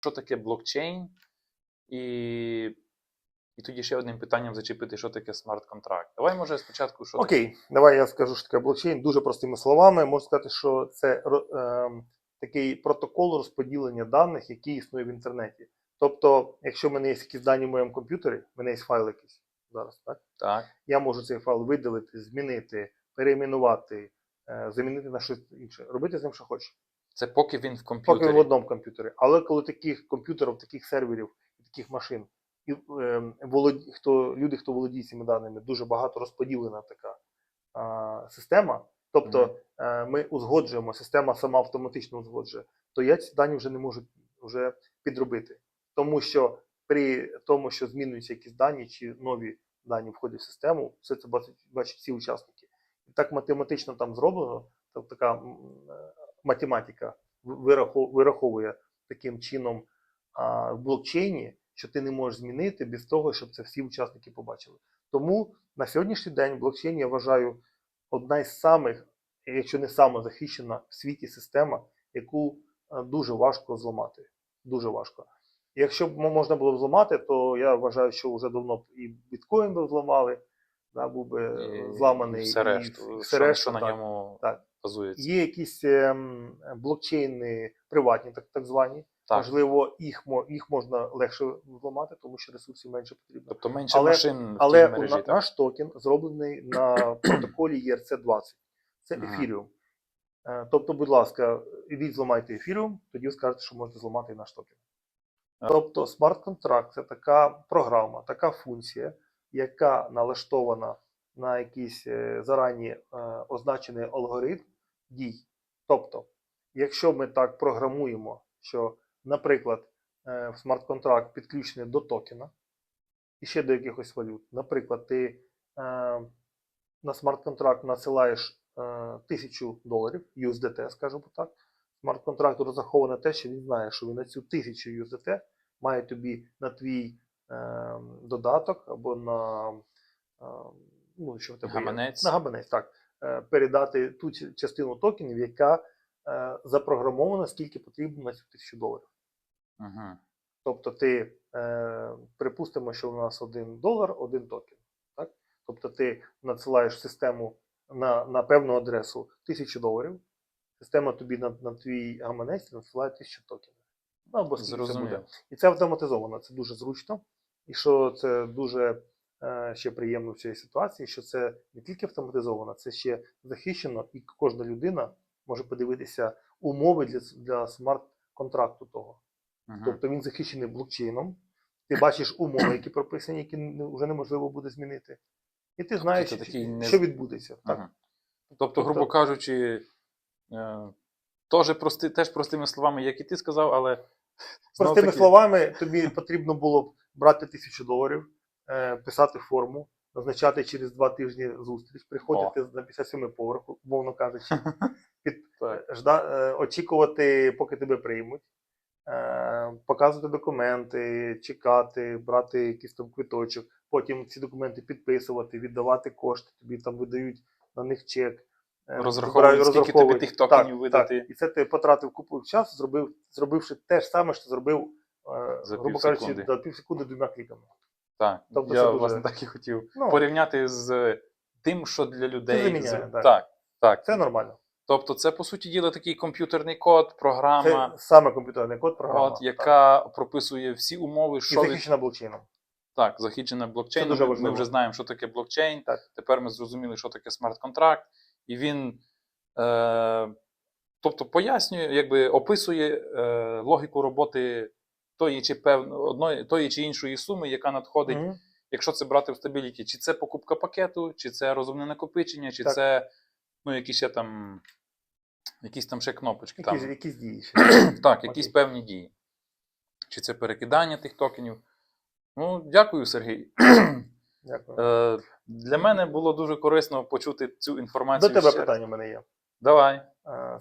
що таке блокчейн, і, і тоді ще одним питанням зачепити, що таке смарт-контракт. Давай, може, спочатку, що таке. Окей, давай я скажу, що таке блокчейн дуже простими словами. Можу сказати, що це ем, такий протокол розподілення даних, який існує в інтернеті. Тобто, якщо в мене є якісь дані в моєму комп'ютері, в мене є файл якийсь зараз, так? Так. я можу цей файл видалити, змінити, перейменувати, е, замінити на щось інше, робити з ним, що хочу. Це поки він в комп'ютері. Поки комп'ютері. в одному комп'ютері. Але коли таких комп'ютерів, таких серверів, таких машин, і, е, володі, хто, люди, хто володіє цими даними, дуже багато розподілена така а, система. Тобто е, ми узгоджуємо, система сама автоматично узгоджує, то я ці дані вже не можу вже підробити. Тому що при тому, що змінюються якісь дані чи нові дані входять в систему, все це бачать, всі учасники. І так математично там зроблено, тобто така е, математика вираховує таким чином в блокчейні, що ти не можеш змінити без того, щоб це всі учасники побачили. Тому на сьогоднішній день блокчейн я вважаю одна із самих, якщо не сама захищена в світі система, яку е, дуже важко зламати. Дуже важко. Якщо б мо- можна було б зламати, то я вважаю, що вже давно б і біткоін би зламали, да, був би е, І- зламаний і все решту, і все решту, що на так. ньому так. базується. Є якісь ем, блокчейни приватні, так, так звані. Так. Можливо, їх, їх можна легше зламати, тому що ресурсів менше потрібно. Тобто менше Але- машин Але тій мережі. на- наш токен зроблений на протоколі ERC-20. Це Ага. ефіріум. Е, Тобто, будь ласка, ідіть зламайте ефіріум, тоді ви скажете, що можете зламати і наш токен. Тобто, смарт-контракт це така програма, така функція, яка налаштована на якийсь е, зарані е, означений алгоритм дій. Тобто, якщо ми так програмуємо, що, наприклад, е, смарт-контракт підключений до токена і ще до якихось валют. Наприклад, ти на смарт-контракт насилаєш тисячу доларів USDT, скажімо так. Смарт-контракт розраховано те, що він знає, що він на цю тисячу USDT має тобі на твій додаток або на, е, ну, що тебе є? Гаманець. на гаманець, так, е, передати ту частину токенів, яка е, запрограмована, скільки потрібно на цю тисячу доларів. Угу. Тобто ти е, припустимо, що у нас один долар, один токен. Так? Тобто ти надсилаєш систему на, на певну адресу тисячу доларів, система тобі на, на твій гаманець надсилає тисячу токенів. Ну, або скільки це буде. І це автоматизовано, це дуже зручно. І що це дуже е, ще приємно в цій ситуації, що це не тільки автоматизовано, це ще захищено, і кожна людина може подивитися умови для, для смарт-контракту того. Угу. Тобто він захищений блокчейном. Ти бачиш умови, які прописані, які вже неможливо буде змінити. І ти знаєш, це такий не- що відбудеться. Так. Ага. Тобто, грубо кажучи, е, теж, прости, теж простими словами, як і ти сказав, але Простими таки- словами, тобі потрібно було б брати тисячу доларів, е, писати форму, назначати через два тижні зустріч, приходити на 57 поверх, мовно кажучи, під, жда, е, очікувати, поки тебе приймуть, е, показувати документи, чекати, брати якийсь там квиточок, потім ці документи підписувати, віддавати кошти, тобі там видають на них чек. е, Розраховують, скільки тобі тих токенів Так, видати. Так. І це ти потратив купу часу, зробив, зробивши те ж саме, що зробив, е, За грубо пів кажучи, секунди. за пів секунди двома кліками. Так, Тобто я це дуже- власне так і хотів Ну, порівняти з тим, що для людей. заміняє, з- так. так, так. це нормально. Тобто, це по суті діла такий комп'ютерний код, програма, Це саме комп'ютерний код, програма. от, яка прописує всі умови, і що від... захищена блокчейном. так, захищена блокчейном. дуже Ми- Ми важливо. вже знаємо, що таке блокчейн. Так. Тепер ми зрозуміли, що таке смарт-контракт, і він. Е... Тобто пояснює, якби описує е, логіку роботи тої чи певно, одної, тої чи іншої суми, яка надходить Мгм. якщо це брати в стабіліті, чи це покупка пакету, чи це розумне накопичення, чи Так. це ну, якісь ще там, якісь там ще кнопочки. Якісь, Там, якісь дії. ще. так, якісь Окей. певні дії. Чи це перекидання тих токенів. Ну, дякую, Сергій. Дякую. Е, для мене було дуже корисно почути цю інформацію. До тебе ще питання в мене є. Давай. Е,